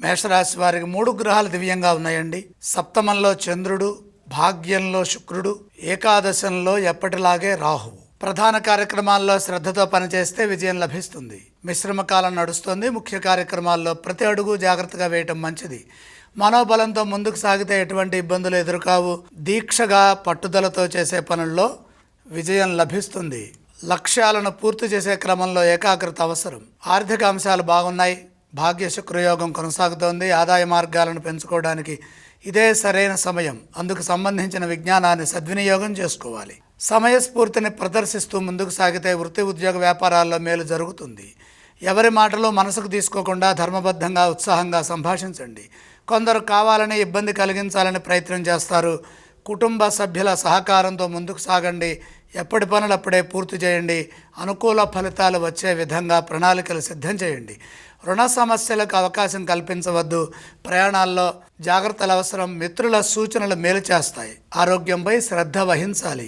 మేషరాశి వారికి మూడు గ్రహాలు దివ్యంగా ఉన్నాయండి. సప్తమంలో చంద్రుడు భాగ్యంలో శుక్రుడు ఏకాదశంలో ఎప్పటిలాగే రాహువు. ప్రధాన కార్యక్రమాల్లో శ్రద్ధతో పనిచేస్తే విజయం లభిస్తుంది. మిశ్రమ కాలం నడుస్తుంది. ముఖ్య కార్యక్రమాల్లో ప్రతి అడుగు జాగ్రత్తగా వేయటం మంచిది. మనోబలంతో ముందుకు సాగితే ఎటువంటి ఇబ్బందులు ఎదురుకావు. దీక్షగా పట్టుదలతో చేసే పనుల్లో విజయం లభిస్తుంది. లక్ష్యాలను పూర్తి చేసే క్రమంలో ఏకాగ్రత అవసరం. ఆర్థిక అంశాలు బాగున్నాయి. భాగ్య శుక్రయోగం కొనసాగుతోంది. ఆదాయ మార్గాలను పెంచుకోవడానికి ఇదే సరైన సమయం. అందుకు సంబంధించిన విజ్ఞానాన్ని సద్వినియోగం చేసుకోవాలి. సమయస్ఫూర్తిని ప్రదర్శిస్తూ ముందుకు సాగితే వృత్తి ఉద్యోగ వ్యాపారాల్లో మేలు జరుగుతుంది. ఎవరి మాటలు మనసుకు తీసుకోకుండా ధర్మబద్ధంగా ఉత్సాహంగా సంభాషించండి. కొందరు కావాలని ఇబ్బంది కలిగించాలని ప్రయత్నం చేస్తారు. కుటుంబ సభ్యుల సహకారంతో ముందుకు సాగండి. ఎప్పటి పనులు అప్పుడే పూర్తి చేయండి. అనుకూల ఫలితాలు వచ్చే విధంగా ప్రణాళికలు సిద్ధం చేయండి. రుణ సమస్యలకు అవకాశం కల్పించవద్దు. ప్రయాణాల్లో జాగ్రత్తలు అవసరం మిత్రుల సూచనలు మేలు చేస్తాయి. ఆరోగ్యంపై శ్రద్ధ వహించాలి.